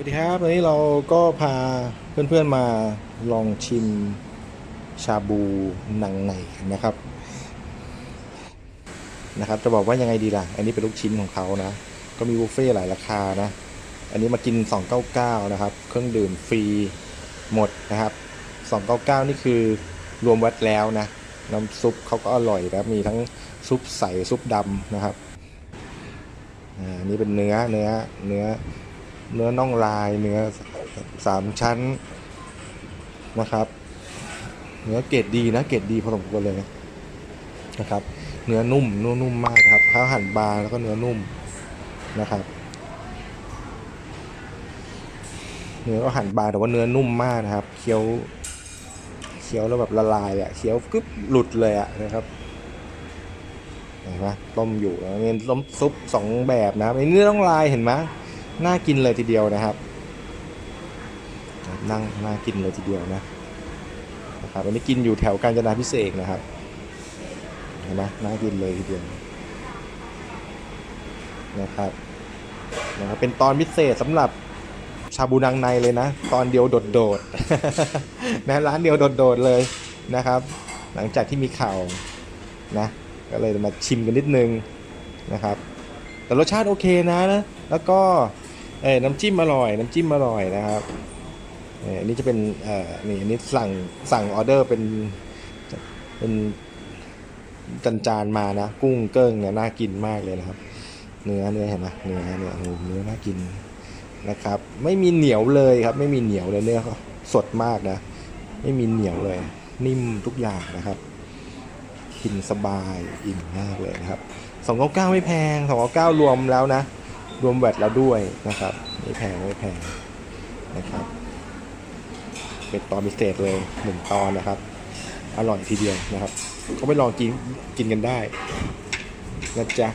สวัสดีครับ วันนี้เราก็พาเพื่อนๆมาลองชิมชาบูหนังในนะครับ นะครับ จะบอกว่ายังไงดีล่ะ อันนี้เป็นลูกชิ้นของเขานะ ก็มีบุฟเฟ่หลายราคานะ อันนี้มากิน 299 นะครับ เครื่องดื่มฟรีหมดนะครับ 299 นี่คือรวมวัดแล้วนะ น้ำซุปเขาก็อร่อยนะ มีทั้งซุปใสซุปดำนะครับ อ่า นี่เป็นเนื้อเนื้อเนื้อ เนื้อน่องลายเนื้อสามชั้นนะครับ เนื้อเกรดดีนะเกรดดีพอสมควรเลยนะครับ เนื้อนุ่มนุ่มนุ่มมากครับข้าวหั่นบางแล้วก็เนื้อนุ่มนะครับ เนื้อก็หั่นบางแต่ว่าเนื้อนุ่มมากนะครับเคี้ยวเคี้ยวแล้วแบบละลายอะเคี้ยวกึบหลุดเลยอะนะครับเห็นไหมต้มอยู่แล้วมีต้มซุปสองแบบนะครับอันนี้เนื้อน่องลายเห็นไหม น่ากินเลยทีเดียวนะครับ นั่งน่ากินเลยทีเดียวนะนะครับอันนี้กินอยู่แถวกาญจนาพิเศษนะครับเห็นไหมน่ากินเลยทีเดียวนะครับนะครับเป็นตอนพิเศษสำหรับชาบูนังในเลยนะ ตอนเดียวโดดๆนะร้านเดียวโดดๆเลยนะครับ หลังจากที่มีข่าวนะ ก็เลยมาชิมกันนิดนึงนะครับ แต่รสชาติโอเคนะนะแล้วก็ เอ้ยน้ำจิ้มอร่อย น้ำจิ้มอร่อยนะครับเอ่ออันนี้จะเป็นเอ่อนี่อันนี้สั่งสั่งออเดอร์เป็นเป็นจานจานมานะ กุ้งเกิ้งเนี่ยน่ากินมากเลยนะครับ เนื้อเนื้อเห็นไหมเนื้อเนี่ยโอ้โหเนื้อน่ากินนะครับ ไม่มีเหนียวเลยครับ ไม่มีเหนียวเลยเนื้อสดมากนะ ไม่มีเหนียวเลย นิ่มทุกอย่างนะครับ กินสบายอิ่มมากเลยนะครับ299ไม่แพง299รวมแล้วนะ รวมแวดแล้วด้วยนะครับไม่แพงไม่แพงนะครับ เป็นตอนพิเศษเลยหนึ่งตอนนะครับ อร่อยทีเดียวนะครับ ก็ไปลองกินกินกันได้นะจ๊ะ